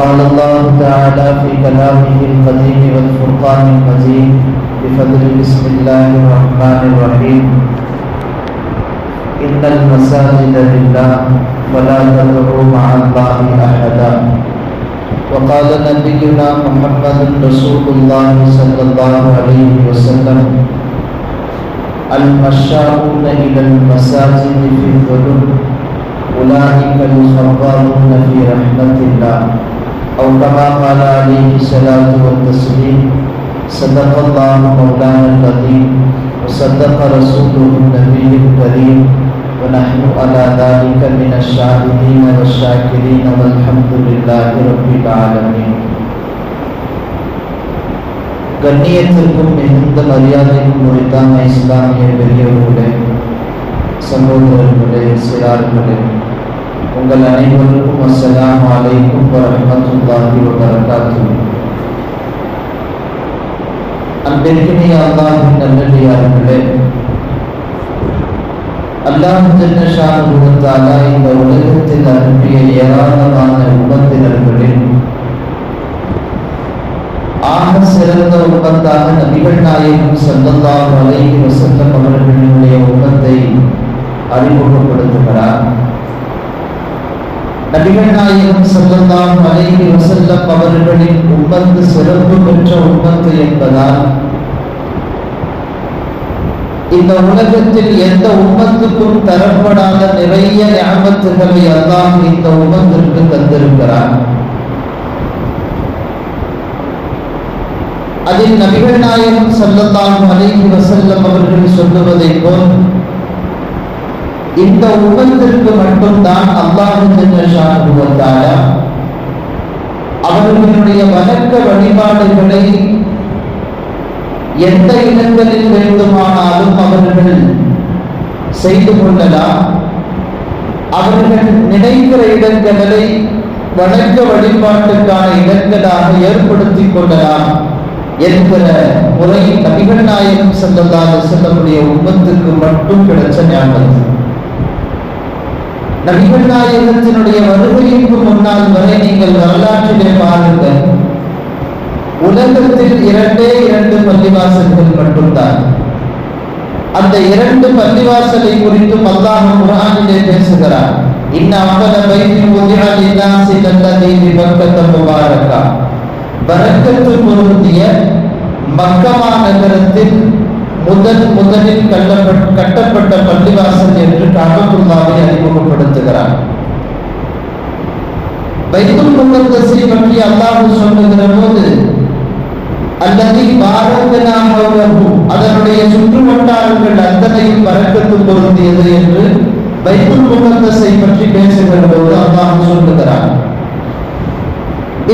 قال الله تعالى في كلامه القديم والفرقان المجيد بفضل بسم الله الرحمن الرحيم. إن المساجد لله فلا تدعوا مع الله أحدا. وقال نبينا محمد رسول الله صلى الله عليه وسلم المشاؤون إلى المساجد في الظلم أولئك الخبارون في رحمة الله. أو كما قال عليه الصلاة والتسليم صدق الله مولانا العظيم وصدق رسوله النبي الكريم ونحن على ذلك من الشاهدين والشاكرين والحمد لله رب العالمين கண்ணியத்திற்கும் மிகுந்த மரியாதைக்கும் உரித்தான இஸ்லாமிய பெரியவர்களே சகோதரர்களே சிறார்களே உங்கள் அனைவருக்கும் அஸ்லாம் அலைக்கும் வரமத்துல்லாஹி வபரகாத்துஹு. அன்பிற்கினிய அல்லாஹின் நல்லடியார்களே அல்லாஹ் ஜன்னஷானு இந்த உலகத்தில் அனுப்பிய ஏராளமான உபத்தினர்களில் ஆக சிறந்த உபத்தாக நபிகள் நாயகம் ஸல்லல்லாஹு அலைஹி வஸல்லம் அவர்களுடைய உபத்தை அறிமுகப்படுத்துகிறார். நபிகள் நாயகம் ஸல்லல்லாஹு அலைஹி வஸல்லம் அவர்களின் உம்மத்து சிறப்பு பெற்ற உம்மத்து என்பதால் இந்த உலகத்தில் எந்த உம்மத்துக்கும் தரப்படாத நிறைய ஞாபகத்துகளை அல்லாஹ் இந்த உம்மத்திற்கு தந்திருக்கிறார் அதில் நபிகள் நாயகம் ஸல்லல்லாஹு அலைஹி வஸல்லம் அவர்கள் சொல்லுவதை போல் இந்த உம்மத்திற்கு மட்டும்தான் அல்லாஹு ஜல்லஷானு அவர்களுடைய வணக்க வழிபாடுகளை எந்த இடங்களில் வேண்டுமானாலும் அவர்கள் செய்து கொள்ளலாம். அவர்கள் நினைக்கிற இடங்களை வணக்க வழிபாட்டுக்கான இடங்களாக ஏற்படுத்திக் கொள்ளலாம் என்கிற முறை நபிகள் நாயகம் செல்லதாக செல்லக்கூடிய உம்மத்துக்கு மட்டும் கிடைச்ச ஞாபகம். நபிகள் நாயகத்தினுடைய வருகைக்கு முன்னால் வரை நீங்கள் வரலாற்றிலே பாருங்கள் உலகத்தில் இரண்டே இரண்டு பள்ளிவாசல்கள் மட்டும்தான். அந்த இரண்டு பள்ளிவாசலை குறித்து அல்லாஹ் குரானிலே பேசுகிறார் இன்ன அவ்வள பைத்தின் உதிரா லின்னாசி லல்லதி பிபக்கத முபாரக்கா. பரக்கத்து பொருந்திய மக்கமா நகரத்தில் முதன் முதலில் கட்டப்பட்ட பள்ளிவாசல் என்று காபத்துல்லாவை அறிமுகப்படுத்துகிறார். பைத்துல் முகந்தசை பற்றி அல்லாஹு சொல்லுகிற போது அல்லது பாரதனாமவகு அதனுடைய சுற்று வட்டாரங்கள் அத்தனையும் பறக்கத்து பொருந்தியது என்று பைத்துல் முகந்தசை பற்றி பேசுகிற போது அல்லாஹு சொல்லுகிறார்.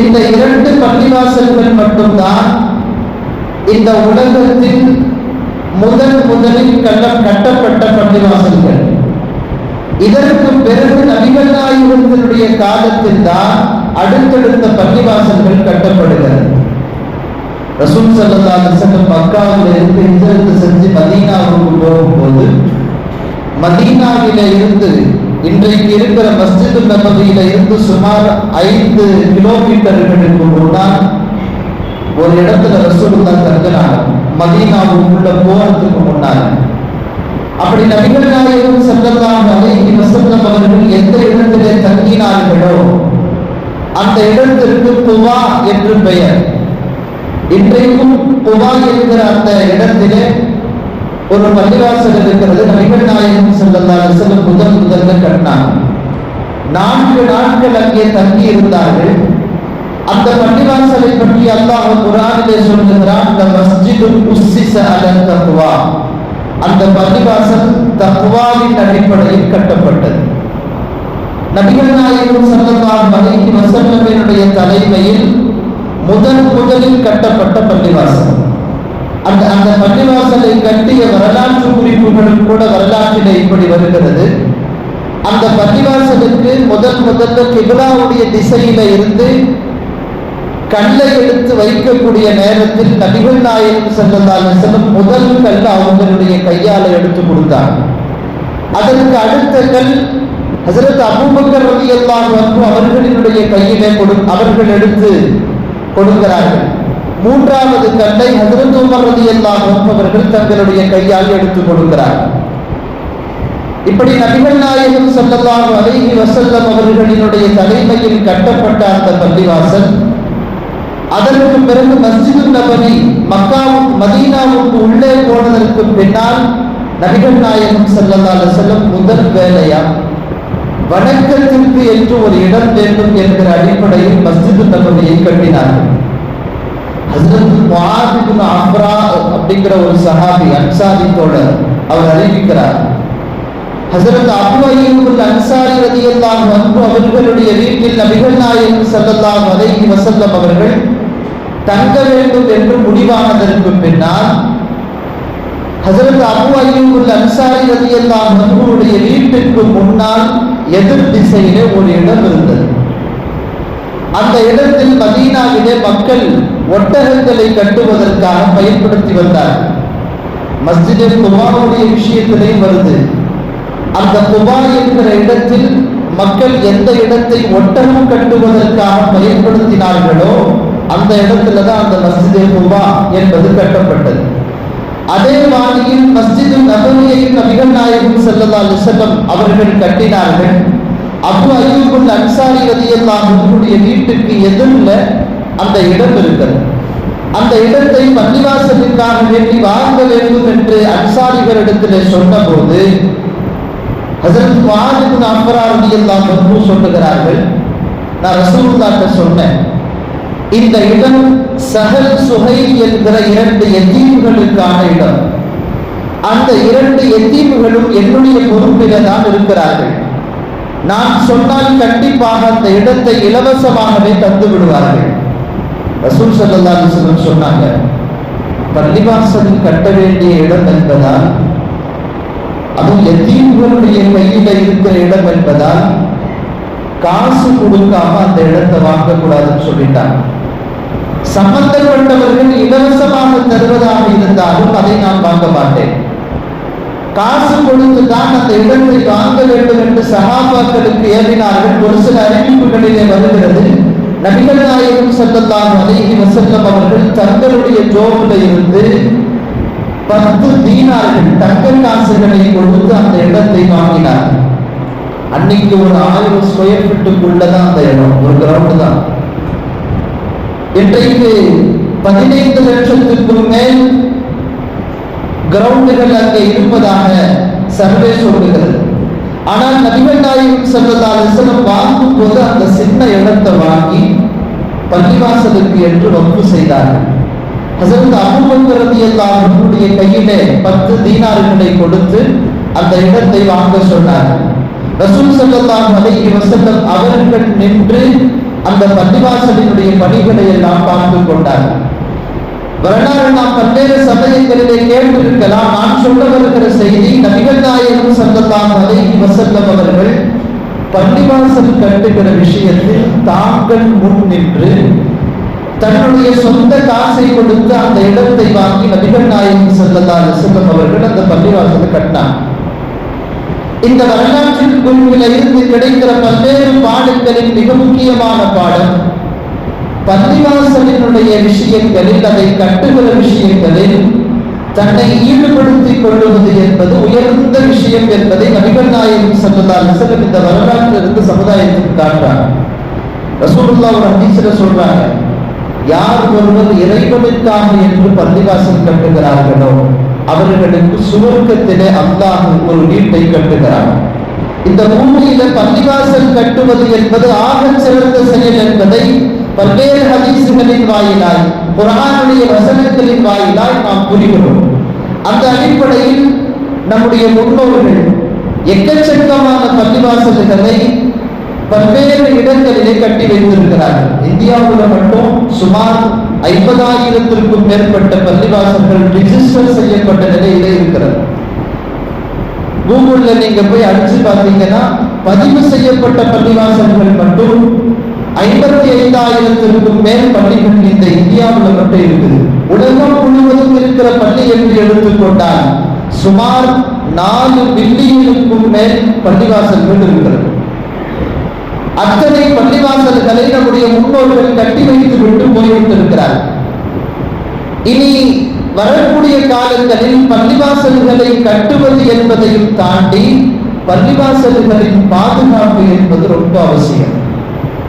இந்த இரண்டு பள்ளிவாசல்கள் மட்டும்தான் இந்த உலகத்தில் முதல் முதலில் கல்லம் கட்டப்பட்ட பள்ளிவாசல்கள். இதற்கு பிறகு நபிகள் காலத்தில் தான் அடுத்தடுத்த பள்ளிவாசல்கள் கட்டப்படுகிறது. ரசூல் சல்லா அலிசல்லம் மக்காவில் இருந்து இந்திரத்து செஞ்சு மதீனாவுக்கு போகும்போது மதீனாவில இருந்து இன்றைக்கு இருக்கிற மஸ்ஜித் நபதியில இருந்து சுமார் ஐந்து கிலோமீட்டர்களுக்கு முன்னால் ஒரு இடத்துல ரசூலுல்லா தங்கினாங்க மதீனாவுக்குள்ள போறதுக்கு முன்னாடி அப்படி நபிகள் நாயகம் செல்லலாம் அலைஹி வஸல்லம் அவர்கள் எந்த இடத்திலே தங்கினார்களோ அந்த இடத்திற்கு துவா என்று பெயர். இன்றைக்கும் துவா என்கிற அந்த இடத்திலே ஒரு பள்ளிவாசல் இருக்கிறது. நபிகள் நாயகம் செல்லல்லா செல்லும் முதல் முதல்ல கட்டினாங்க. நான்கு நாட்கள் அங்கே தங்கி இருந்தார்கள் அந்த பள்ளிவாசலை பற்றி அல்லாஹ் குரானிலே சொல்லுகிறான் அந்த மஸ்ஜிது உஸ்ஸிஸ அலல் தக்வா. அந்த பள்ளிவாசல் தக்வாவின் அடிப்படையில் கட்டப்பட்டது. நபிகள் நாயகம் ஸல்லல்லாஹு அலைஹி வஸல்லமினுடைய தலைமையில் முதல் முதலில் கட்டப்பட்ட பள்ளிவாசல். அந்த அந்த பள்ளிவாசலை கட்டிய வரலாற்று குறிப்புகளும் கூட வரலாற்றிலே இப்படி வருகிறது. அந்த பள்ளிவாசலுக்கு முதல் முதல்ல கிபிலாவுடைய திசையில இருந்து கல்லை எடுத்து வைக்கக்கூடிய நேரத்தில் நபிகள் நாயகம் செல்லந்தாலும் முதல் கல் அவங்களுடைய கையால எடுத்து கொடுத்தாங்க அதற்கு அடுத்த கல் ஹசரத் அபூபக்கர் ரலியல்லாஹு வந்து அவர்களினுடைய கையிலே கொடு அவர்கள் எடுத்து கொடுக்கிறார்கள். மூன்றாவது கல்லை ஹசரத் உமர் ரலியல்லாஹு அவர்கள் தங்களுடைய கையால் எடுத்து கொடுக்கிறார்கள் இப்படி நபிகள் நாயகம் ஸல்லல்லாஹு அலைஹி வசந்தம் அவர்களினுடைய தலைமையில் கட்டப்பட்ட அந்த பள்ளிவாசல் அதற்கு பிறகு மஸ்ஜிது நபவி மக்காவுக்கு மதீனாவுக்கு உள்ளே போனதற்கு பின்னால் நபிகள் நாயகம் செல்லதால செல்லும் முதல் வேலையா? வணக்கத்திற்கு என்று ஒரு இடம் வேண்டும் என்கிற அடிப்படையில் மஸ்ஜிது நபவியை கட்டினார்கள். அப்படிங்கிற ஒரு சஹாபி அன்சாரி தோழர் அவர் அறிவிக்கிறார். ஹசரத் அபு அய்யூபுல் அன்சாரி ரலியல்லாஹு அன்ஹு அவர்களுடைய வீட்டில் நபிகள் நாயகம் ஸல்லல்லாஹு அலைஹி வஸல்லம் அவர்கள் தங்க வேண்டும் என்று முடிவானதற்கு பின்னால் ஹசரத் அபு அய்யூபுல் அன்சாரி ரலியல்லாஹு அன்ஹுவுடைய வீட்டிற்கு முன்னால் எதிர் திசையிலே ஒரு இடம் இருந்தது. அந்த இடத்தில் மதீனாவிலே மக்கள் ஒட்டகங்களை கட்டுவதற்காக பயன்படுத்தி வந்தார்கள். மஸ்ஜிதில் குமாருடைய விஷயத்திலேயும் வருது. அந்த குபா என்கிற இடத்தில் மக்கள் எந்த இடத்தை ஒட்டகம் கட்டுவதற்காக பயன்படுத்தினார்களோ அந்த இடத்துல தான் அந்த மஸ்ஜிதே குபா என்பது கட்டப்பட்டது. அதே வாணியில் மஸ்ஜிது நபவியையும் நபிகள் நாயகம் செல்லதா அலைஹி அவர்கள் கட்டினார்கள். அபு அய்யூபுல் அன்சாரி ரலியல்லாஹு உங்களுடைய வீட்டுக்கு எதிரில் அந்த இடம் இருக்கிறது. அந்த இடத்தை பள்ளிவாசலுக்காக வேண்டி வாங்க வேண்டும் என்று அன்சாரிகளிடத்தில் சொன்னபோது ஹசரத் முஆத் அம்பரா ரலியல்லாஹு அன்ஹு சொல்லுகிறார்கள். நான் ரசூலுல்லாஹ்ட்ட சொன்னேன். இந்த இடம் சஹல் சுகை என்கிற இரண்டு எத்தீம்களுக்கான இடம். அந்த இரண்டு எத்தீம்களும் என்னுடைய பொறுப்பில தான் இருக்கிறார்கள். நான் சொன்னால் கண்டிப்பாக அந்த இடத்தை இலவசமாகவே தந்து விடுவார்கள். ரசூல் ஸல்லல்லாஹு அலைஹி சொன்னாங்க பள்ளிவாசல் கட்ட வேண்டிய இடம் என்பதால் அதுவும் எத்தீம்களுடைய கையில இருக்கிற இடம் என்பதால் காசு கொடுக்காம அந்த இடத்தை வாங்கக்கூடாதுன்னு சொல்லிட்டாங்க. சம்பந்தப்பட்டவர்கள் இலவசமாக தருவதாக இருந்தாலும் அதை நான் வாங்க மாட்டேன். காசு கொடுத்து தான் அந்த இடத்தை வாங்க வேண்டும் என்று சகாபாக்களுக்கு ஏறினார்கள். ஒரு சில அறிவிப்புகளிலே வருகிறது. நபிகள் நாயகம் சத்தத்தான் அலைஹி வஸல்லம் அவர்கள் தங்களுடைய ஜோபில் இருந்து பத்து தீனார்கள் தங்க காசுகளை கொடுத்து அந்த இடத்தை வாங்கினார் அன்னைக்கு ஒரு ஆயிரம் ஸ்கொயர் ஃபீட்டுக்குள்ளதான் அந்த இடம் ஒரு கிரவுண்ட் தான். இன்றைக்கு பதினைந்து லட்சத்துக்கும் மேல் கிரவுண்டுகள் அங்கே இருப்பதாக சர்வே சொல்லுகிறது. ஆனால் நபிகள் நாயகம் ஸல்லல்லாஹு வாங்கும் போது அந்த சின்ன இடத்தை வாங்கி பள்ளிவாசலுக்கு என்று வகுப்பு செய்தார்கள். ஹசரத் அபூபக்கர் ரலியல்லாஹு கையிலே பத்து தீனார்களை கொடுத்து அந்த இடத்தை வாங்க சொன்னார். ரசூல் ஸல்லல்லாஹு அலைஹி வசல்லம் அவர்கள் நின்று அந்த பள்ளிவாசலினுடைய பணிகளை எல்லாம் பார்த்து கொண்டார். வரலாறு நாம் பல்வேறு சமயங்களிலே கேட்டிருக்கலாம். நான் சொல்ல வருகிற செய்தி நபிகள் நாயகம் ஸல்லல்லாஹு அலைஹி வசல்லம் அவர்கள் பள்ளிவாசல் கட்டுகிற விஷயத்தில் தாங்கள் முன் நின்று தன்னுடைய சொந்த காசை கொடுத்து அந்த இடத்தை வாங்கி நபிகள் நாயகம் செல்லதால் செல்லும் அவர்கள் அந்த பள்ளிவாசலை கட்டினாங்க. இந்த வரலாற்றின் குழுவில் இருந்து கிடைக்கிற பல்வேறு பாடங்களின் மிக முக்கியமான பாடம் பள்ளிவாசலினுடைய விஷயங்களில் அதை கட்டுகிற விஷயங்களில் தன்னை ஈடுபடுத்திக் கொள்வது என்பது உயர்ந்த விஷயம் என்பதை நபிகள் நாயகம் செல்லதால் செல்லும் இந்த வரலாற்றிலிருந்து சமுதாயத்துக்கு காட்டுறாங்க. ரசூலுல்லா ஒரு ஹதீஸ்ல சொல்றாங்க. யார் ஒருவர் இறைவனுக்காக என்று பள்ளிவாசல் கட்டுகிறார்களோ அவர்களுக்கு சுவர்க்கத்திலே அல்லாஹ் ஒரு வீட்டை கட்டுகிறார் இந்த பூமியில பள்ளிவாசல் கட்டுவது என்பது ஆக சிறந்த செயல் என்பதை பல்வேறு ஹதீசுகளின் வாயிலாய் குரானுடைய வசனங்களின் வாயிலாய் நாம் புரிகிறோம். அந்த அடிப்படையில் நம்முடைய முன்னோர்கள் எக்கச்சக்கமான பள்ளிவாசல்களை பல்வேறு இடங்களிலே கட்டி வைத்திருக்கிறார்கள். இந்தியாவில் மட்டும் சுமார் ஐம்பதாயிரத்திற்கும் மேற்பட்ட பள்ளிவாசல்கள் ரிஜிஸ்டர் செய்யப்பட்ட நிலையிலே இருக்கிறது. கூகுள்ல நீங்க போய் அடிச்சு பார்த்தீங்கன்னா பதிவு செய்யப்பட்ட பள்ளிவாசல்கள் மட்டும் ஐம்பத்தி ஐந்தாயிரத்திற்கும் மேல் பள்ளிகள் இந்த இந்தியாவில் மட்டும் இருக்குது. உலகம் முழுவதும் இருக்கிற பள்ளி என்று எடுத்துக்கொண்டால் சுமார் நாலு பில்லியனுக்கும் மேல் பள்ளிவாசல்கள் இருக்கிறது. அத்தனை பள்ளிவாசல்களை நம்முடைய முன்னோர்கள் கட்டி வைத்து விட்டு போய்விட்டிருக்கிறார். இனி வரக்கூடிய காலங்களில் பள்ளிவாசல்களை கட்டுவது என்பதையும் தாண்டி பள்ளிவாசல்களின் பாதுகாப்பு என்பது ரொம்ப அவசியம்.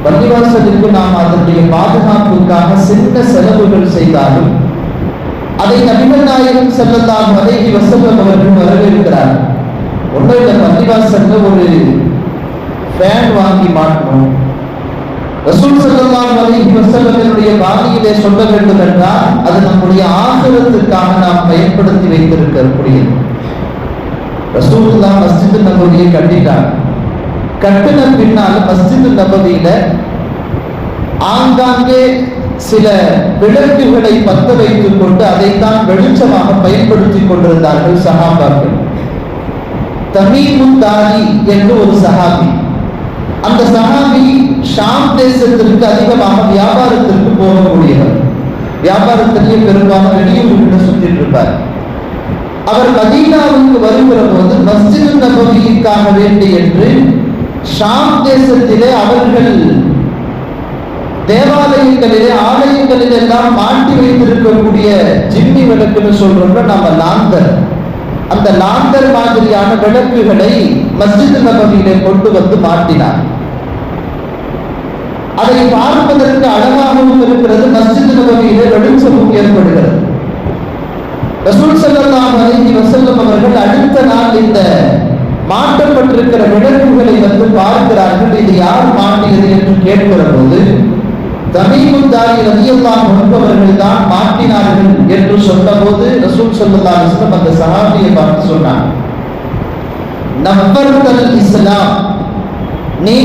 பள்ளிவாசலுக்கு நாம் அதனுடைய பாதுகாப்புக்காக சின்ன செலவுகள் செய்தாலும் அதை நபிகள் நாயகம் செல்லலாம் வரைகி வசல்லம் அவர்கள் வரவேற்கிறார். ஒன்றும் இந்த பள்ளிவாசல்ல ஒரு ஃபேன் வாங்கி மாட்டணும். ரசூல் ஸல்லல்லாஹு அலைஹி வஸல்லமினுடைய சொல்ல வேண்டும் என்றால் அது நம்முடைய ஆகிரத்துக்காக நாம் பயன்படுத்தி வைத்திருக்கக்கூடியது. ரசூலுல்லாஹ் மஸ்ஜித் நபவியை கட்டிட்டாங்க கட்டின பின்னால் மஸ்ஜித் நபவியில ஆங்காங்கே சில விளக்குகளை பத்த வைத்துக் கொண்டு அதைத்தான் வெளிச்சமாக பயன்படுத்திக் கொண்டிருந்தார்கள் சஹாபாக்கள். தமீமுத்தாரி என்று ஒரு சகாபி அந்த சஹாபி ஷாம் தேசத்திற்கு அதிகமாக வியாபாரத்திற்கு போகக்கூடியவர். வியாபாரத்திலேயே பெரும்பாலும் வெளியூர்கிட்ட சுத்திட்டு இருப்பார். அவர் மதீனாவுக்கு வருகிற போது மஸ்ஜித் நபவியிற்காக வேண்டி என்று ஷாம் தேசத்திலே அவர்கள் தேவாலயங்களிலே ஆலயங்களில் எல்லாம் மாட்டி வைத்திருக்கக்கூடிய ஜிம்மி விளக்குன்னு சொல்றோம்ல நம்ம லாந்தர். அந்த லாந்தர் மாதிரியான விளக்குகளை மஸ்ஜித் நபவியிலே கொண்டு வந்து மாட்டினார். அதை பார்ப்பதற்கு அழகாகவும் இருக்கிறது மஸ்ஜித் நபவியிலே வெளிச்சமும் ஏற்படுகிறது. ரசூல் ஸல்லல்லாஹு அலைஹி வசல்லம் அவர்கள் அடுத்த நாள் இந்த மாற்றப்பட்டிருக்கிற விளக்குகளை வந்து பார்க்கிறார்கள் இது யார் மாட்டியது என்று கேட்கிற போது தமீமுத்தாரி ரலியல்லாஹு அன்ஹு அவர்கள் தான் மாட்டினார்கள் என்று சொன்னபோது ரசூல் ஸல்லல்லாஹு அலைஹி வஸல்லம் அந்த சஹாபியை பார்த்து சொன்னார். நஃபர்தல் இஸ்லாம். நீ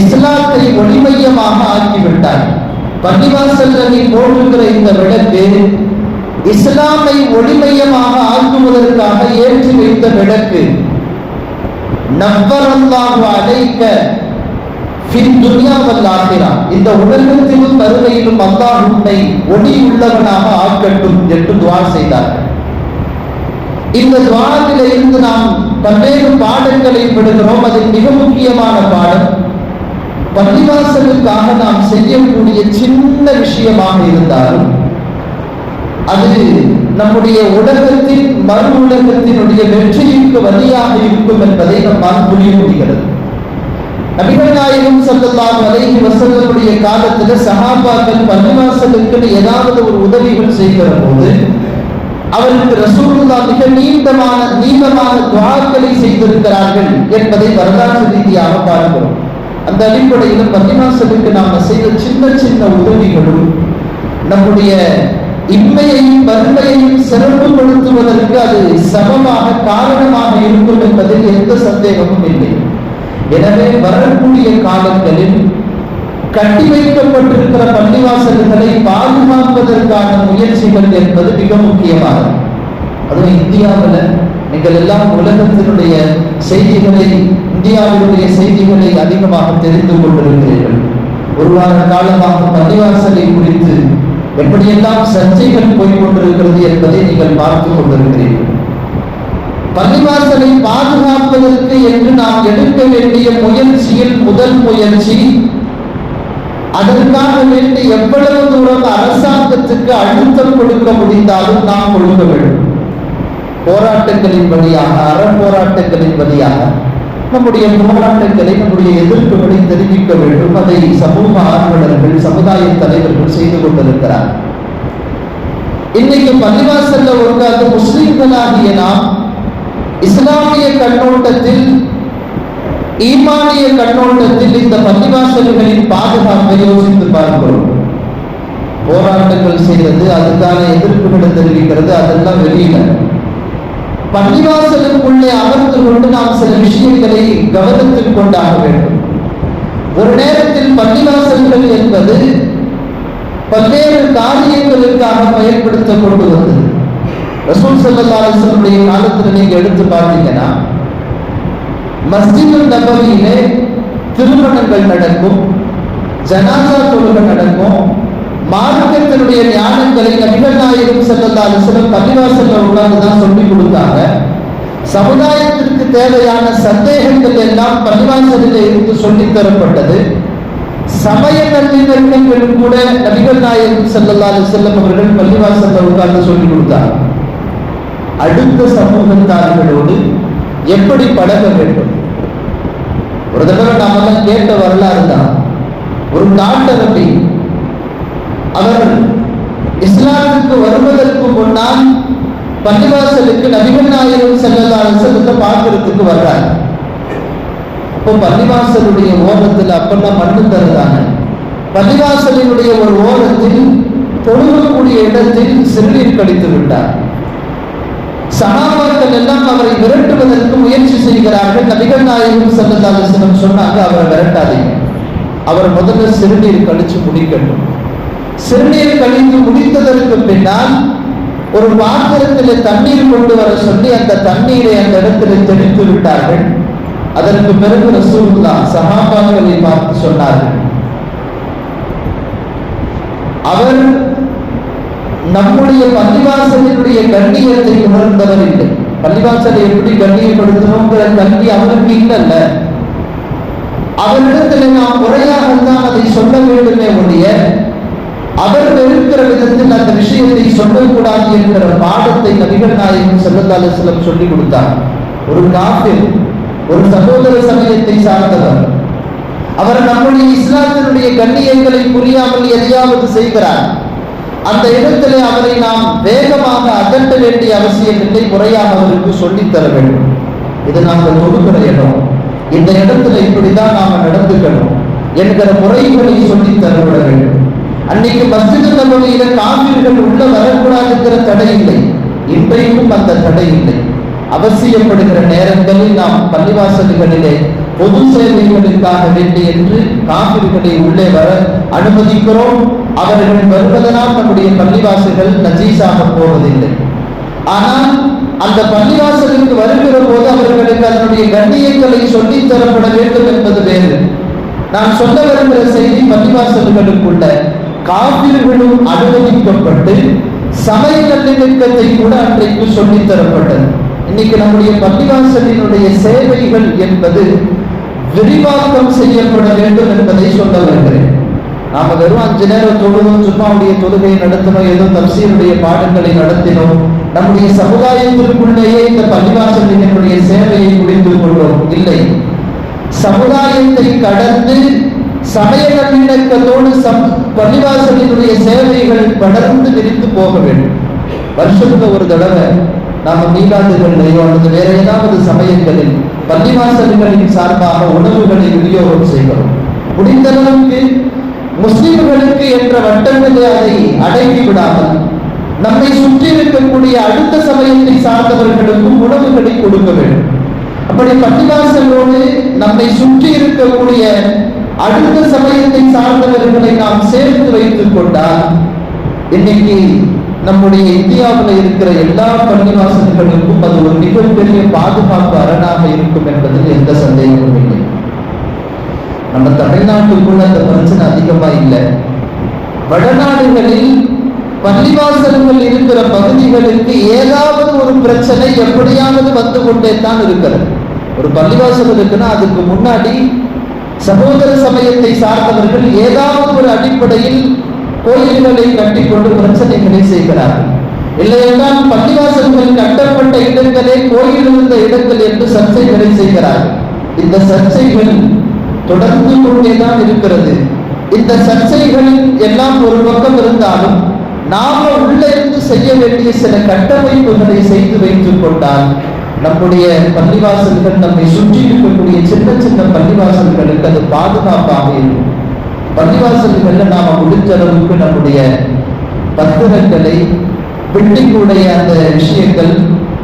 இஸ்லாத்தை ஒளிமையமாக ஆக்கிவிட்டாய். பள்ளிவாசல்ல நீ போடுகிற இந்த விளக்கு இஸ்லாமை ஒளிமையமாக ஆக்குவதற்காக ஏற்றி வைத்த விளக்கு. நவ்வரல்லாஹு அலைக்க இந்த உலகத்திலும் மறுமையிலும் அல்லாஹ் உன்னை ஒளி உள்ளவனாக ஆக்கட்டும் என்று துவா செய்தார்கள். இந்த துவாரத்தில இருந்து நாம் பல்வேறு பாடங்களை பெறுகிறோம் அதில் மிக முக்கியமான பாடம் பள்ளிவாசலுக்காக நாம் செய்யக்கூடிய சின்ன விஷயமாக இருந்தாலும் அது நம்முடைய உலகத்தின் மறு உலகத்தினுடைய வெற்றிக்கு வழியாக இருக்கும் என்பதை நம்மால் புரிய முடிகிறது. நபிகள் நாயகம் ஸல்லல்லாஹு அலைஹி வஸல்லமுடைய காலத்துல சஹாபாக்கள் பள்ளிவாசலுக்கு ஏதாவது ஒரு உதவிகள் செய்கிற போது அவருக்கு ரசூலுல்லா மிக நீண்டமான நீளமான துவாக்களை செய்திருக்கிறார்கள் என்பதை வரலாற்று ரீதியாக பார்க்கிறோம். அந்த அடிப்படையில் பள்ளிவாசலுக்கு நாம செய்த சின்ன சின்ன உதவிகளும் நம்முடைய இன்மையையும் வறுமையையும் சிறப்புப்படுத்துவதற்கு அது சமமாக காரணமாக இருக்கும் என்பதில் எந்த சந்தேகமும் இல்லை. எனவே வரக்கூடிய காலங்களில் கட்டி வைக்கப்பட்டிருக்கிற பள்ளிவாசல்களை பாதுகாப்பதற்கான முயற்சிகள் என்பது மிக முக்கியமானது. அதுவும் இந்தியாவில் நீங்கள் எல்லாம் உலகத்தினுடைய செய்திகளை இந்தியாவினுடைய செய்திகளை அதிகமாக தெரிந்து கொண்டிருக்கிறீர்கள். ஒரு வார காலமாக பள்ளிவாசலை குறித்து எப்படியெல்லாம் சர்ச்சைகள் போய்கொண்டிருக்கிறது என்பதை நீங்கள் பார்த்து கொண்டிருக்கிறீர்கள். பள்ளிவாசலை பாதுகாப்பதற்கு என்று நாம் எடுக்க வேண்டிய முயற்சியில் முதல் முயற்சி அதற்காக வேண்டி எவ்வளவு தூரம் அரசாங்கத்துக்கு அழுத்தம் கொடுக்க முடிந்தாலும் நாம் கொடுக்க வேண்டும். போராட்டங்களின் வழியாக அற போராட்டங்களின் வழியாக நம்முடைய போராட்டங்களை நம்முடைய எதிர்ப்புகளை தெரிவிக்க வேண்டும். அதை சமூக ஆர்வலர்கள் சமுதாய தலைவர்கள் செய்து கொண்டிருக்கிறார் இன்னைக்கு பள்ளிவாசல்ல உட்கார்ந்து முஸ்லிம்களாகிய நாம் இஸ்லாமிய கண்ணோட்டத்தில் ஈமானிய கண்ணோட்டத்தில் இந்த பள்ளிவாசல்களின் பாதுகாப்பை யோசித்து பார்க்கிறோம். போராட்டங்கள் செய்வது அதுக்கான எதிர்ப்புகளை தெரிவிக்கிறது அதெல்லாம் வெளியில. பள்ளிவாசலுக்குள்ளே அமர்ந்து கொண்டு நாம் சில விஷயங்களை கவனத்தில் கொண்டாக வேண்டும். ஒரு நேரத்தில் பள்ளிவாசல்கள் என்பது பல்வேறு காரியங்களுக்காக பயன்படுத்தப்பட்டு வந்தது. ரசூல் ஸல்லல்லாஹு அலைஹி காலத்தில் நீங்கள் நீங்க எடுத்து பார்த்தீங்கன்னா மஸ்ஜிதுல் நபவியிலே திருமணங்கள் நடக்கும் ஜனாசா தொழுகை நடக்கும் மார்க்கத்தினுடைய ஞானங்களை நபிகள் நாயகம் ஸல்லல்லாஹு அலைஹி பள்ளிவாசல்ல உட்கார்ந்து தான் சொல்லி கொடுத்தாங்க. சமுதாயத்திற்கு தேவையான சந்தேகங்கள் எல்லாம் பள்ளிவாசலில் இருந்து சொல்லித் தரப்பட்டது. சமய நல்லிணக்கங்களும் கூட நபிகள் நாயகம் ஸல்லல்லாஹு அலைஹி அவர்கள் பள்ளிவாசல்ல உட்கார்ந்து சொல்லி கொடுத்தாங்க. அடுத்த சமூகத்தார்களோடு எப்படி பழக வேண்டும்? ஒரு தடவை நாமெல்லாம் கேட்ட வரலாறு தான். ஒரு நாட்டரபி அவர் இஸ்லாமுக்கு வருவதற்கு முன்னால் பள்ளிவாசலுக்கு நபிகள் நாயகம் ஸல்லல்லாஹு பார்க்கறதுக்கு வர்றார் இப்போ பள்ளிவாசலுடைய ஓரத்தில் அப்பெல்லாம் மண்ணு தருதாங்க. பள்ளிவாசலினுடைய ஒரு ஓரத்தில் தொழுகக்கூடிய இடத்தில் சிறுநீர் கழித்து விட்டார். சகாபாக்கள் எல்லாம் அவரை விரட்டுவதற்கு முயற்சி செய்கிறார்கள். நபிகள் நாயகம் ஸல்லல்லாஹு சொன்னாங்க அவரை விரட்டாதீங்க அவர் முதல்ல சிறுநீர் கழிச்சு முடிக்கட்டும் சிறுநீர் கழிந்து முடித்ததற்கு பின்னால் ஒரு பாத்திரத்தில் தண்ணீர் கொண்டு வர சொல்லி அந்த தண்ணீரை அந்த இடத்துல தெளித்து விட்டார்கள். அதற்கு பிறகு ரசூல்லா சகாபாக்களை பார்த்து சொன்னார்கள். அவர் நம்முடைய பள்ளிவாசலினுடைய கண்ணியத்தை உணர்ந்தவர் இல்லை பள்ளிவாசலை எப்படி கண்ணியப்படுத்தணுங்கிற கல்வி அவனுக்கு இல்லைல்ல. அவரிடத்துல நாம் முறையாகத்தான் அதை சொல்ல வேண்டுமே ஒழிய அவர் வெறுக்கிற விதத்தில் அந்த விஷயத்தை சொல்லக்கூடாது என்கிற பாடத்தை நபிகள் நாயகன் ஸல்லல்லாஹு அலைஹி சொல்லி கொடுத்தார். ஒரு நாட்டில் ஒரு சகோதர சமயத்தை சார்ந்தவர். அவர் நம்முடைய இஸ்லாத்தினுடைய கண்ணியங்களை புரியாமல் எதையாவது செய்கிறார். அந்த இடத்திலே அவரை நாம் வேகமாக அகற்ற வேண்டிய அவசியம் முறையாக அவருக்கு சொல்லித்தர வேண்டும். இது நாங்கள் கொடுக்கிற இடம் இந்த இடத்துல இப்படிதான் நாம நடந்துக்கணும் என்கிற முறைகளை சொல்லித் தரவிட வேண்டும். அன்னைக்கு மஸ்ஜித் நபவியில காவிர்கள் உள்ள வரக்கூடாதுங்கிற தடை இல்லை. இன்றைக்கும் அந்த தடை இல்லை. அவசியப்படுகிற நேரங்களில் நாம் பள்ளிவாசல்களிலே பொது சேவைகளுக்காக வேண்டி என்று காவிர்களை உள்ளே வர அனுமதிக்கிறோம். அவர்கள் வருவதனால் நம்முடைய பள்ளிவாசல்கள் நஜீஸாக போவதில்லை. ஆனால் அந்த பள்ளிவாசலுக்கு வருகிற போது அவர்களுக்கு அதனுடைய கண்ணியங்களை சொல்லித் தரப்பட வேண்டும் என்பது வேறு. நான் சொல்ல வருகிற செய்தி பள்ளிவாசல்களுக்குள்ள காவிர்களும் அனுமதிக்கப்பட்டு சமய நல்லிணக்கத்தை கூட அன்றைக்கு சொல்லித் தரப்பட்டது. இன்னைக்கு நம்முடைய பள்ளிவாசலினுடைய சேவைகள் என்பது விரிவாக்கம் செய்யப்பட வேண்டும் என்பதை சொல்ல வருகிறேன். நாம வெறும் அஞ்சு நேரம் தொழுதும் சும்மாவுடைய தொழுகையை நடத்தினோம் ஏதோ தப்சீருடைய பாடங்களை நடத்தினோம். நம்முடைய சமுதாயத்திற்குள்ளேயே இந்த பள்ளிவாசலினுடைய சேவையை முடிந்து கொண்டோம் இல்லை. சமுதாயத்தை கடந்து சமய நல்லிணக்கத்தோடு சம் பள்ளிவாசலினுடைய சேவைகள் படர்ந்து விரிந்து போக வேண்டும். வருஷத்துல ஒரு தடவை நாம மீனாதுகளிலேயோ அல்லது வேற ஏதாவது சமயங்களில் பள்ளிவாசல்களின் சார்பாக உணவுகளை விநியோகம் செய்கிறோம். முடிந்த அளவுக்கு முஸ்லிம்களுக்கு என்ற வட்டங்களே அதை அடங்கி விடாமல் நம்மை சுற்றி இருக்கக்கூடிய அடுத்த சமயத்தை சார்ந்தவர்களுக்கும் உணவுகளை கொடுக்க வேண்டும். அப்படி பள்ளிவாசலோடு நம்மை சுற்றி இருக்கக்கூடிய அடுத்த சமயத்தை சார்ந்தவர்களை நாம் சேர்த்து வைத்துக் கொண்டால் இன்னைக்கு நம்முடைய இந்தியாவில் இருக்கிற எல்லா பள்ளிவாசல்களுக்கும் அது ஒரு மிகப்பெரிய பாதுகாப்பு அரணாக இருக்கும் என்பதில் எந்த சந்தேகமும் இல்லை. நம்ம தமிழ்நாட்டுக்குள்ள அந்த பிரச்சனை அதிகமா இல்லை. வடநாடுகளில் பள்ளிவாசல்கள் இருக்கிற பகுதிகளுக்கு ஏதாவது ஒரு பிரச்சனை எப்படியாவது வந்து கொண்டே தான் இருக்கிறது. ஒரு பள்ளிவாசல் இருக்குன்னா அதுக்கு முன்னாடி சகோதர சமயத்தை சார்ந்தவர்கள் ஏதாவது ஒரு அடிப்படையில் கோயில்களை கட்டிக்கொண்டு பிரச்சனைகளை செய்கிறார்கள். இல்லையென்றால் பள்ளிவாசல்கள் கட்டப்பட்ட இடங்களே கோயில் இருந்த இடங்கள் என்று சர்ச்சைகளை செய்கிறார்கள். இந்த சர்ச்சைகள் தொடர்ந்து கொண்டேதான் இருக்கிறது. இந்த சர்ச்சைகளில் எல்லாம் ஒரு பக்கம் இருந்தாலும் நாம உள்ள இருந்து செய்ய வேண்டிய சில கட்டமைப்புகளை செய்து வைத்துக் கொண்டால் நம்முடைய பள்ளிவாசல்கள் நம்மை சுற்றி இருக்கக்கூடிய சின்ன சின்ன பள்ளிவாசல்களுக்கு அது பாதுகாப்பாக இருக்கும். பள்ளிவாசல்கள்ல நாம முடிஞ்ச அளவுக்கு நம்முடைய பத்திரங்களை பில்டிங்குடைய அந்த விஷயங்கள்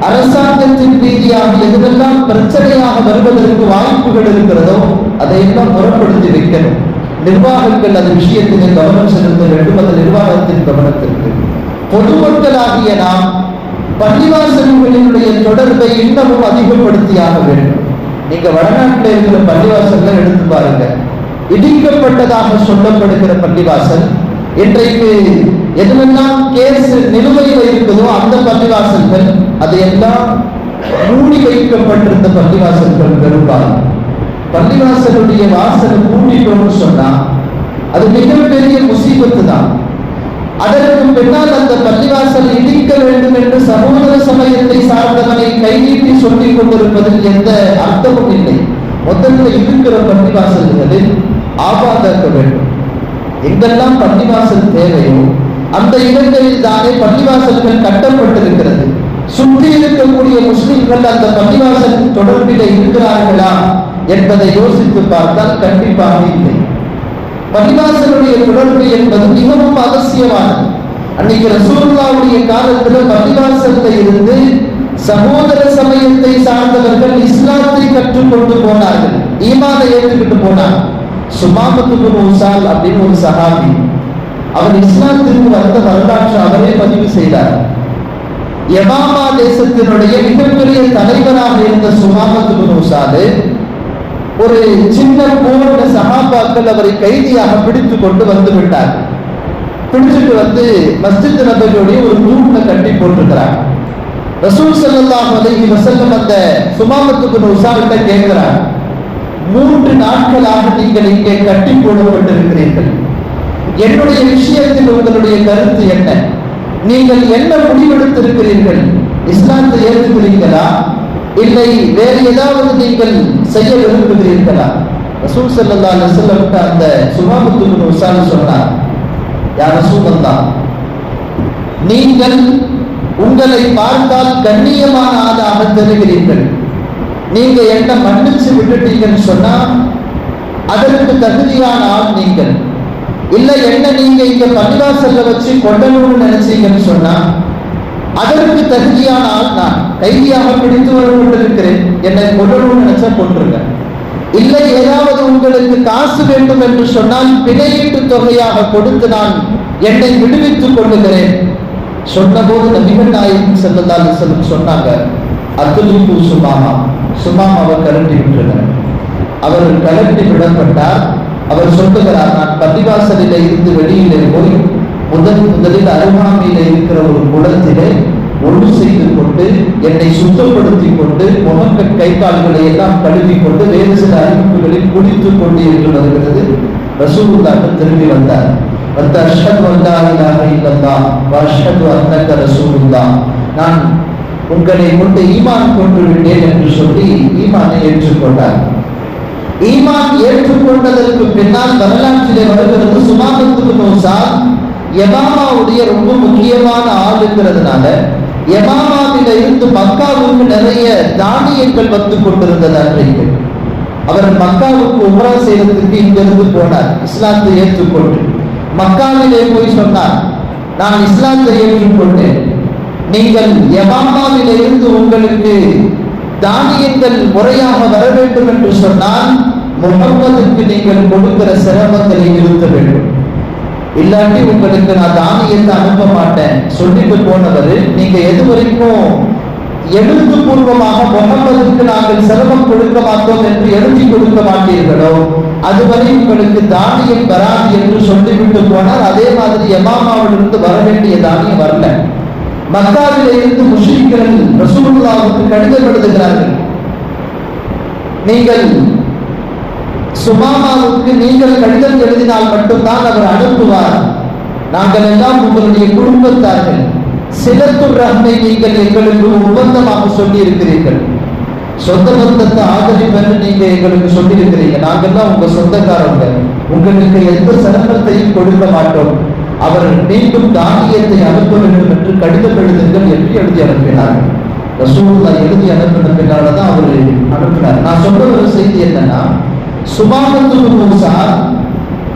அரசாங்கத்தின் ரீதியாக எதுவெல்லாம் பிரச்சனையாக வருவதற்கு வாய்ப்புகள் இருக்கிறதோ அதையெல்லாம் புறப்படுத்தி வைக்கணும். நிர்வாகங்கள் அது விஷயத்திலே கவனம் செலுத்த வேண்டும். அது நிர்வாகத்தின் கவனத்திற்கு. பொதுமக்களாகிய நாம் பள்ளிவாசல்களினுடைய தொடர்பை இன்னமும் அதிகப்படுத்தியாக வேண்டும். நீங்க வடநாட்டில் இருக்கிற பள்ளிவாசல்கள் எடுத்து பாருங்க. இடிக்கப்பட்டதாக சொல்லப்படுகிற பள்ளிவாசல் இன்றைக்கு எதுவெல்லாம் கேஸ் நிலுவையில் இருக்குதோ அந்த பள்ளிவாசல்கள் அதையெல்லாம் மூடி வைக்கப்பட்டிருந்த பள்ளிவாசல்கள் வருவார் பள்ளிவாசலுடைய வாசலை மூடிட்டோம்னு சொன்னா அது மிகப்பெரிய முசீபத்து தான் அதற்கு பின்னால் அந்த பள்ளிவாசல் இடிக்க வேண்டும் என்று சகோதர சமயத்தை சார்ந்தவனை கைநீட்டி சொல்லிக் கொண்டிருப்பதில் எந்த அர்த்தமும் இல்லை. முதல்ல இருக்கிற பள்ளிவாசல்களில் ஆபாதாக்க வேண்டும். எங்கெல்லாம் பள்ளிவாசல் தேவையோ அந்த இடங்களில் தானே பள்ளிவாசல்கள் கட்டப்பட்டிருக்கிறது. சுற்றி இருக்கக்கூடிய முஸ்லிம்கள் அந்த பள்ளிவாசல் தொடர்பில் இருக்கிறார்களா என்பதை யோசித்து பார்த்தால் கண்டிப்பாக இல்லை. பள்ளிவாசலுடைய தொடர்பு என்பது மிகவும் அவசியமானது. அன்னைக்கு ரசூலுல்லாவுடைய காலத்தில் பள்ளிவாசல்ல இருந்து சகோதர சமயத்தை சார்ந்தவர்கள் இஸ்லாத்தை கற்றுக்கொண்டு போனார்கள். ஈமானை ஏற்றுக்கிட்டு போனார். சுமாமத்து மூசால் அப்படின்னு ஒரு சகாபி அவர் இஸ்லாத்திற்கு வந்த வரலாற்று அவரே பதிவு செய்தார். யமாமா தேசத்தினுடைய மிகப்பெரிய தலைவராக இருந்த சுமாமத்து உசாலு ஒரு சின்ன போன்ற சகாபாக்கள் அவரை கைதியாக பிடித்து கொண்டு வந்து விட்டார். பிடிச்சிட்டு வந்து மஸ்ஜித் நபர்களுடைய ஒரு தூண்ல கட்டி போட்டிருக்கிறார். ரசூல் ஸல்லல்லாஹு அலைஹி வசல்லம் அந்த சுமாமத்துக்கு உசாரிட்ட கேட்கிறார் மூன்று நாட்களாக நீங்கள் இங்கே கட்டி போடப்பட்டிருக்கிறீர்கள். என்னுடைய விஷயத்தில் உங்களுடைய கருத்து என்ன? நீங்கள் என்ன முடிவெடுத்திருக்கிறீர்கள்? இஸ்லாத்தை ஏற்றுக்கிறீர்களா? இல்லை வேறு ஏதாவது நீங்கள் செய்ய விரும்புகிறீர்களா? ரசூல் ஸல்லல்லாஹு அலைஹி அந்த சுபாபத்துக்கு பின் உசால் சொன்னார். யா ரசூலல்லாஹ் நீங்கள் உங்களை பார்த்தால் கண்ணியமான ஆளாக தெரிகிறீர்கள். நீங்க என்ன மன்னிச்சு விட்டுட்டீங்கன்னு சொன்னா அதற்கு தகுதியான ஆள் நீங்கள். இல்ல என்ன நீங்க இங்க பள்ளிவாசல்ல வச்சு கொண்டணும்னு நினைச்சீங்கன்னு சொன்னா அதற்கு தகுதியான ஆள் நான் கைதியாக பிடித்து வர கொண்டிருக்கிறேன். என்னை கொல்லணும்னு நினைச்சா கொண்டிருங்க இல்லை ஏதாவது உங்களுக்கு காசு வேண்டும் என்று சொன்னால் பிணையீட்டு தொகையாக கொடுத்து நான் என்னை விடுவித்துக் கொள்ளுகிறேன். சொன்னபோது நபிகள் நாயகம் செல்லதால் செல்லும் சொன்னாங்க அத்துலிப்பு சுமாமா. சுமாமாவை கலட்டி விட்டுருங்க அவர் கலட்டி விடப்பட்டார். அவர் சொல்லுகிறார் நான் பள்ளிவாசலில் இருந்து வெளியிலே போய் முதல் முதலில் அருகாமையில இருக்கிற ஒரு குளத்திலே ஒன்று செய்து கொண்டு என்னை சுத்தப்படுத்தி கொண்டு முகக்க கை கால்களை எல்லாம் கழுவி கொண்டு வேறு சில அறிவிப்புகளில் குடித்துக் கொண்டு என்று வருகிறது. ரசூலுல்லாஹ் திரும்பி வந்தார். வந்து அஷ்ஹது அல்லா இலாஹ இல்லல்லாஹ் வ நான் உங்களை கொண்டு ஈமான் கொண்டு விட்டேன் என்று சொல்லி ஈமானை ஏற்றுக்கொண்டார். ஈமான் ஏற்றுக்கொண்டதற்கு பின்னால் வரலாற்றிலே வருகிறது சுமாபத்துக்கு நோசால் எமாமாவுடைய ரொம்ப முக்கியமான ஆளுங்கிறதுனால எமாமாவில இருந்து மக்காவுக்கு நிறைய தானியங்கள் வந்து கொண்டிருந்தது அன்றைக்கு அவர் மக்காவுக்கு உமரா செய்யறதுக்கு இங்கிருந்து போனார் இஸ்லாத்தை ஏற்றுக்கொண்டு. மக்காவிலே போய் சொன்னார் நான் இஸ்லாத்தை ஏற்றுக்கொண்டேன். நீங்கள் எமாமாவில இருந்து உங்களுக்கு தானியங்கள் முறையாக வர வேண்டும் என்று சொன்னால் முகம்மதுக்கு நீங்கள் கொடுக்கிற சிரமங்களை நிறுத்த வேண்டும். இல்லாட்டி உங்களுக்கு நான் தானியத்தை அனுப்ப மாட்டேன். சொல்லிட்டு போனவர் நீங்க எது வரைக்கும் எழுத்துப்பூர்வமாக முகம்மதுக்கு நாங்கள் சிரமம் கொடுக்க மாட்டோம் என்று எழுதி கொடுக்க மாட்டீர்களோ அதுவரை உங்களுக்கு தானியம் வராது என்று சொல்லிவிட்டு போனால் அதே மாதிரி எமாமாவிலிருந்து வர வேண்டிய தானியம் வரல. மக்காவிலே இருந்து முஸ்லிம்கள் ரசூலுல்லாவுக்கு கடிதம் எழுதுகிறார்கள் நீங்கள் சுமாமாவுக்கு நீங்கள் கடிதம் எழுதினால் மட்டும்தான் அவர் அனுப்புவார். நாங்கள் எல்லாம் உங்களுடைய குடும்பத்தார்கள். சிலத்துர் ரஹ்மை நீங்கள் எங்களுக்கு ஒப்பந்தமாக சொல்லி இருக்கிறீர்கள் சொந்த பந்தத்தை ஆதரிப்பென்று நீங்க எங்களுக்கு சொல்லி இருக்கிறீங்க தான் உங்க சொந்தக்காரங்க. உங்களுக்கு எந்த சிரமத்தையும் கொடுக்க மாட்டோம். அவர் மீண்டும் தானியத்தை அனுப்ப வேண்டும் என்று கடிதம் எழுதுங்கள் என்று எழுதி அனுப்பினார். ரசூல்லா எழுதி அனுப்பின பின்னால தான் அவர் அனுப்பினார். நான் சொல்ற ஒரு செய்தி என்னன்னா சுபானத்து மூசா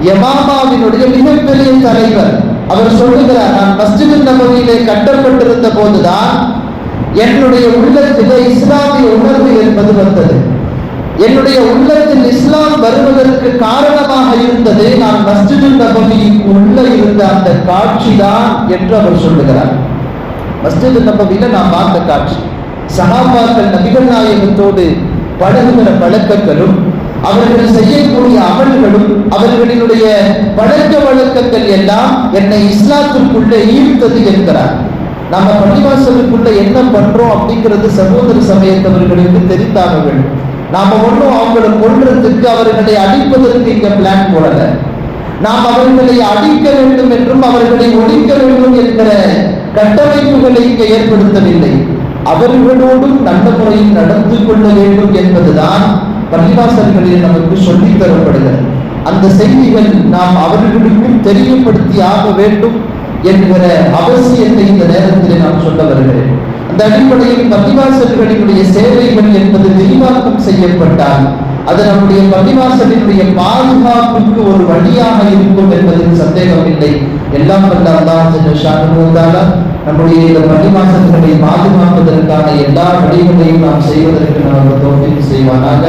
யமாமாவினுடைய மிகப்பெரிய தலைவர். அவர் சொல்லுகிறார் நான் மஸ்ஜித் நபவியிலே கட்டப்பட்டிருந்த போதுதான் என்னுடைய உள்ளத்திலே இஸ்லாமிய உணர்வு என்பது வந்தது. என்னுடைய உள்ளத்தில் இஸ்லாம் வருவதற்கு காரணமாக இருந்தது நான் மஸ்ஜிதுல் நபவிக்கு உள்ள இருந்த அந்த காட்சி தான் என்று அவர் சொல்லுகிறார். மஸ்ஜிது நபவியில நான் பார்த்த காட்சி. சகாபாக்கள் நபிகள் நாயகத்தோடு பழகுகிற பழக்கங்களும் அவர்கள் செய்யக்கூடிய அமல்களும் அவர்களினுடைய பழக்க வழக்கங்கள் எல்லாம் என்னை இஸ்லாத்திற்குள்ளே ஈர்த்தது என்கிறார். நம்ம பள்ளிவாசலுக்குள்ள என்ன பண்றோம் அப்படிங்கிறது சகோதர சமயத்தவர்களுக்கு தெரிந்தாக வேண்டும் நாம ஒன்றும் அவங்களை கொள்றதுக்கு அவர்களை அடிப்பதற்கு இங்க பிளான் போடல. நாம் அவர்களை அடிக்க வேண்டும் என்றும் அவர்களை ஒழிக்க வேண்டும் என்கிற கட்டமைப்புகளை இங்கே ஏற்படுத்தவில்லை. அவர்களோடும் நல்ல முறையில் நடந்து கொள்ள வேண்டும் என்பதுதான் பள்ளிவாசல்களில் நமக்கு சொல்லித் தரப்படுகிறது. அந்த செய்திகள் நாம் அவர்களுக்கும் தெரியப்படுத்தி ஆக வேண்டும் என்கிற அவசியத்தை இந்த நேரத்தில் நான் சொல்ல வருகிறேன். இந்த அடிப்படையில் பள்ளிவாசல்களினுடைய சேவைகள் என்பது விரிவாக்கம் செய்யப்பட்டால் அது நம்முடைய பள்ளிவாசலினுடைய பாதுகாப்புக்கு ஒரு வழியாக இருக்கும் என்பதில் சந்தேகம் இல்லை. எல்லாம் வல்ல அல்லாஹ் நம்முடைய இந்த பள்ளிவாசல்களை பாதுகாப்பதற்கான எல்லா வழிகளையும் நாம் செய்வதற்கு நமக்கு தோல்வி செய்வானாக.